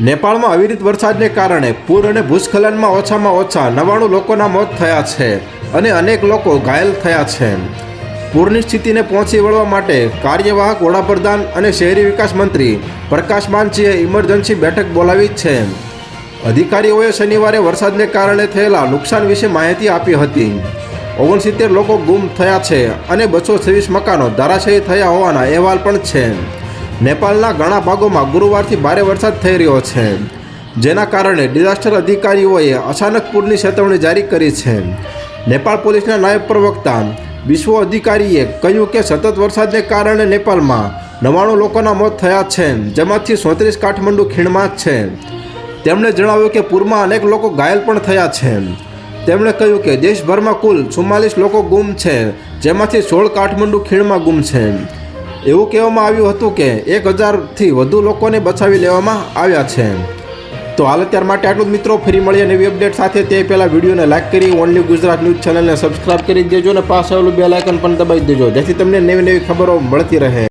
નેપાળમાં અવિરત વરસાદને કારણે પૂર અને ભૂસ્ખલનમાં ઓછામાં ઓછા નવ્વાણું લોકોના મોત થયા છે અને અનેક લોકો ઘાયલ થયા છે. પૂરની સ્થિતિને પહોંચી વળવા માટે કાર્યવાહક વડાપ્રધાન અને શહેરી વિકાસ મંત્રી પ્રકાશ માનજીએ ઇમરજન્સી બેઠક બોલાવી છે. અધિકારીઓએ શનિવારે વરસાદને કારણે થયેલા નુકસાન વિશે માહિતી આપી હતી. ઓગણસિત્તેર લોકો ગુમ થયા છે અને બસો છવ્વીસ મકાનો ધરાશયી થયા હોવાના અહેવાલ પણ છે. નેપાળના ઘણા ભાગોમાં ગુરુવારથી ભારે વરસાદ થઈ રહ્યો છે. જેના કારણે ડિઝાસ્ટર અધિકારીઓએ અચાનક પૂરની ચેતવણી જારી કરી છે. નેપાળ પોલીસના નાયબ પ્રવક્તા, વિશ્વ અધિકારીએ કહ્યું કે સતત વરસાદને કારણે નેપાળમાં નવ્વાણું લોકોના મોત થયા છે, જેમાંથી સોત્રીસ કાઠમંડુ ખીણમાં છે. તેમણે જણાવ્યું કે પૂરમાં અનેક લોકો ઘાયલ પણ થયા છે. તેમણે કહ્યું કે દેશભરમાં કુલ ચુમ્માલીસ લોકો ગુમ છે, જેમાંથી સોળ કાઠમંડુ ખીણમાં ગુમ છે. એવું કહેવામાં આવ્યું હતું કે એક હજારથી વધુ લોકોને બચાવી લેવામાં આવ્યા છે. તો હાલ અત્યાર માટે આટલું જ મિત્રો, ફરી મળીએ નવી અપડેટ સાથે. તે પહેલાં વિડીયોને લાઇક કરી ઓનલી ગુજરાત ન્યૂઝ ચેનલને સબસ્ક્રાઇબ કરી દેજો અને પાસ આવેલું બે લાઇકન પણ દબાવી દેજો, જેથી તમને નવી નવી ખબરો મળતી રહે.